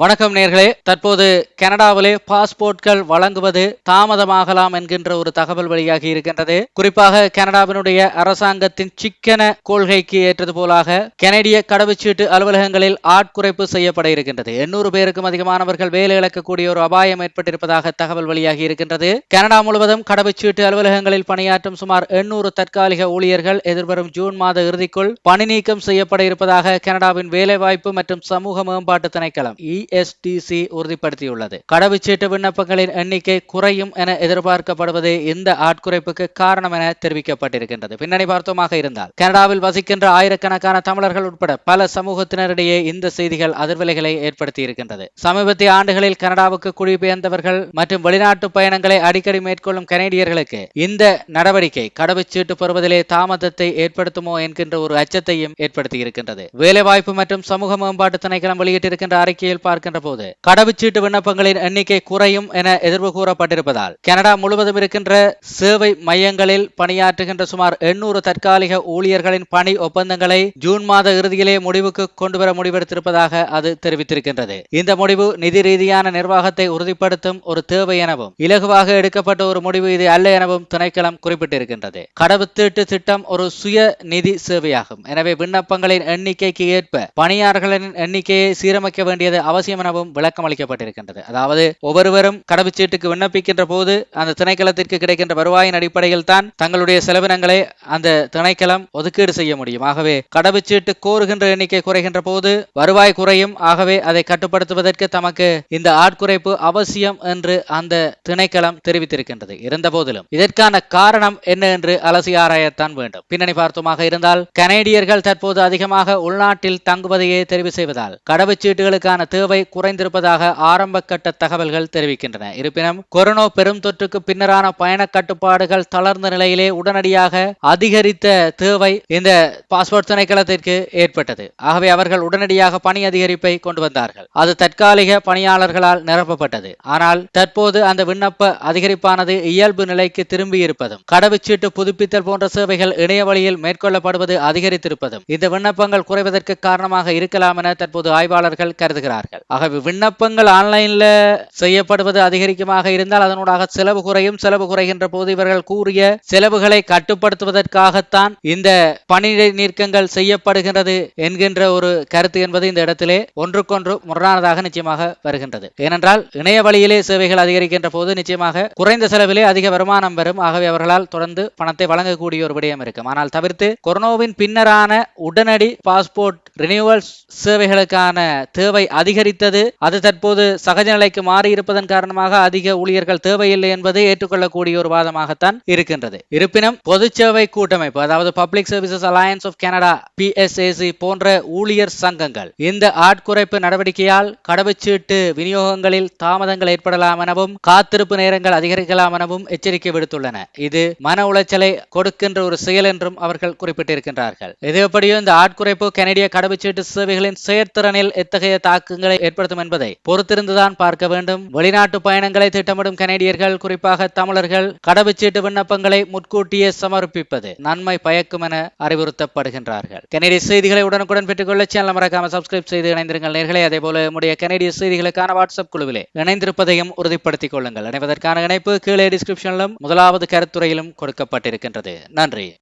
வணக்கம் நேர்களே. தற்போது கனடாவிலே பாஸ்போர்ட்கள் வழங்குவது தாமதமாகலாம் என்கின்ற ஒரு தகவல் வெளியாகி இருக்கின்றது. குறிப்பாக கனடாவினுடைய அரசாங்கத்தின் சிக்கன கொள்கைக்கு ஏற்றது போலாக கனடிய கடவுச்சீட்டு அலுவலகங்களில் ஆட்குறைப்பு செய்யப்பட இருக்கின்றது. எண்ணூறு பேருக்கும் அதிகமானவர்கள் வேலை இழக்கக்கூடிய ஒரு அபாயம் ஏற்பட்டிருப்பதாக தகவல் வெளியாகி இருக்கின்றது. கனடா முழுவதும் கடவுச்சீட்டு அலுவலகங்களில் பணியாற்றும் சுமார் எண்ணூறு தற்காலிக ஊழியர்கள் எதிர்வரும் ஜூன் மாத இறுதிக்குள் பணி நீக்கம் செய்யப்பட இருப்பதாக கனடாவின் வேலைவாய்ப்பு மற்றும் சமூக மேம்பாட்டு திணைக்களம். இஎஸ்டிசி உறுதிப்படுத்தியுள்ளது. கடவுச்சீட்டு விண்ணப்பங்களின் எண்ணிக்கை குறையும் என எதிர்பார்க்கப்படுவது இந்த ஆட்குறைப்புக்கு காரணம் என தெரிவிக்கப்பட்டிருக்கின்றது. பின்னணி பார்த்தோமாக இருந்தால் கனடாவில் வசிக்கின்ற ஆயிரக்கணக்கான தமிழர்கள் உட்பட பல சமூகத்தினரிடையே இந்த செய்திகள் அதிர்வலைகளை ஏற்படுத்தி இருக்கின்றது சமீபத்திய ஆண்டுகளில் கனடாவுக்கு குடிபெயர்ந்தவர்கள் மற்றும் வெளிநாட்டு பயணங்களை அடிக்கடி மேற்கொள்ளும் கனேடியர்களுக்கு இந்த நடவடிக்கை கடவுச்சீட்டு பெறுவதிலே தாமதத்தை ஏற்படுத்துமோ என்கின்ற ஒரு அச்சத்தையும் ஏற்படுத்தி இருக்கின்றது வேலைவாய்ப்பு மற்றும் சமூக மேம்பாட்டு திணைக்களம் வெளியிட்டிருக்கின்ற அறிக்கையில் பார்க்க பார்க்கின்ற போது கடவுச்சீட்டு விண்ணப்பங்களின் எண்ணிக்கை குறையும் என எதிர்வு கூறப்பட்டிருப்பதால் கனடா முழுவதும் இருக்கின்ற சேவை மையங்களில் பணியாற்றுகின்ற சுமார் எண்ணூறு தற்காலிக ஊழியர்களின் பணி ஒப்பந்தங்களை ஜூன் மாத இறுதியிலே முடிவுக்கு கொண்டுவர முடிவெடுத்திருப்பதாக அது தெரிவித்திருக்கின்றது. இந்த முடிவு நிதி ரீதியான நிர்வாகத்தை உறுதிப்படுத்தும் ஒரு தேவை எனவும் இலகுவாக எடுக்கப்பட்ட ஒரு முடிவு இது அல்ல எனவும் திணைக்களம் குறிப்பிட்டிருக்கின்றது. கடவுத்தீட்டு திட்டம் ஒரு சுய நிதி சேவையாகும். எனவே விண்ணப்பங்களின் எண்ணிக்கைக்கு ஏற்ப பணியாளர்களின் எண்ணிக்கையை சீரமைக்க வேண்டியது அவசியம் அவசியம் எனவும் விளக்கம் அளிக்கப்பட்டிருக்கின்றது. அதாவது ஒவ்வொருவரும் கடவுச்சீட்டுக்கு விண்ணப்பிக்கின்ற போது அந்த திணைக்களத்திற்கு கிடைக்கின்ற வருவாயின் அடிப்படையில் தான் தங்களுடைய செலவினங்களை அந்த திணைக்களம் ஒதுக்கீடு செய்ய முடியும். ஆகவே கடவுச்சீட்டு கோருகின்ற எண்ணிக்கை குறைகின்ற போது வருவாய் குறையும். ஆகவே அதை கட்டுப்படுத்துவதற்கு தமக்கு இந்த ஆட்குறைப்பு அவசியம் என்று அந்த திணைக்களம் தெரிவித்திருக்கின்றது. இருந்த போதிலும் இதற்கான காரணம் என்ன என்று அலசி ஆராயத்தான் வேண்டும். பின்னணி பார்த்தோமாக இருந்தால் கனேடியர்கள் தற்போது அதிகமாக உள்நாட்டில் தங்குவதையே தெரிவு செய்வதால் கடவுச்சீட்டுகளுக்கான தேவை குறைந்திருப்பதாக ஆரம்ப கட்ட தகவல்கள் தெரிவிக்கின்றன. இருப்பினும் கொரோனா பெரும் தொற்றுக்கு பின்னரான பயண கட்டுப்பாடுகள் தளர்ந்த நிலையிலே உடனடியாக அதிகரித்த தேவை இந்த பாஸ்போர்ட் திணைக்களத்திற்கு ஏற்பட்டது. ஆகவே அவர்கள் உடனடியாக பணி அதிகரிப்பை கொண்டு வந்தார்கள். அது தற்காலிக பணியாளர்களால் நிரப்பப்பட்டது. ஆனால் தற்போது அந்த விண்ணப்ப அதிகரிப்பானது இயல்பு நிலைக்கு திரும்பி இருப்பதும் கடவுச்சீட்டு புதுப்பித்தல் போன்ற சேவைகள் இணைய வழியில் மேற்கொள்ளப்படுவது அதிகரித்திருப்பதும் இந்த விண்ணப்பங்கள் குறைவதற்கு காரணமாக இருக்கலாம் என தற்போது ஆய்வாளர்கள் கருதுகிறார்கள். ஆகவே விண்ணப்பங்கள் ஆன்லைன்ல செய்யப்படுவது அதிகரிக்கமாக இருந்தால் அதனூடாக செலவு குறையும். செலவு குறைகின்ற போது இவர்கள் கூறிய செலவுகளை கட்டுப்படுத்துவதற்காகத்தான் இந்த பணி நீக்கங்கள் செய்யப்படுகின்றது என்கின்ற ஒரு கருத்து என்பது இந்த இடத்திலே ஒன்றுக்கொன்று முரணானதாக நிச்சயமாக வருகின்றது. ஏனென்றால் இணைய வழியிலே சேவைகள் அதிகரிக்கின்ற போது நிச்சயமாக குறைந்த செலவிலே அதிக வருமானம் வரும். ஆகவே அவர்களால் தொடர்ந்து பணத்தை வழங்கக்கூடிய ஒரு விடயம் இருக்கும். ஆனால் தவிர்த்து கொரோனாவின் பின்னரான உடனடி பாஸ்போர்ட் ரினியூவல் சேவைகளுக்கான தேவை அதிகரித்தது. அது தற்போது சகஜ நிலைக்கு மாறி இருப்பதன் காரணமாக அதிக ஊழியர்கள் தேவையில்லை என்பதை ஏற்றுக்கொள்ளக்கூடிய ஒரு வாதமாகத்தான் இருக்கின்றது. இருப்பினும் பொது சேவை கூட்டமைப்பு அதாவது public services alliance of Canada PSAC போன்ற ஊழியர் சங்கங்கள் இந்த ஆட்குறைப்பு நடவடிக்கையால் கடவுச்சீட்டு விநியோகங்களில் தாமதங்கள் ஏற்படலாம் எனவும் காத்திருப்பு நேரங்கள் அதிகரிக்கலாம் எனவும் எச்சரிக்கை விடுத்துள்ளன. இது மன உளைச்சலை கொடுக்கின்ற ஒரு செயல் என்றும் அவர்கள் குறிப்பிட்டிருக்கின்றார்கள். இது எப்படியோ இந்த ஆட்குறைப்பு கனடிய கடவுச்சீட்டு சேவைகளின் செயற்திறனில் எத்தகைய தாக்கங்களை ஏற்படுத்தும் என்பதை பொறுத்திருந்துதான் பார்க்க வேண்டும். வெளிநாட்டு பயணங்களை திட்டமிடும் கனேடியர்கள் குறிப்பாக தமிழர்கள் கடவுச்சீட்டு விண்ணப்பங்களை முன்கூட்டியே சமர்ப்பிப்பது நன்மை பயக்கும் என அறிவுறுத்தப்படுகின்றார்கள். கனேடிய செய்திகளை உடனுக்குடன் பெற்றுக்கொள்ள சேனல் மறக்காம சப்ஸ்கிரைப் செய்து இணைந்திருங்கள் நேர்களை. அதே போல நம்முடைய கனேடிய செய்திகளுக்கான வாட்ஸ்அப் குழுவிலே இணைந்திருப்பதையும் உறுதிப்படுத்திக் கொள்ளுங்கள். இணைவதற்கான இணைப்பு கீழே டிஸ்கிரிப்ஷனிலும் முதலாவது கருத்துறையிலும் கொடுக்கப்பட்டிருக்கின்றது. நன்றி.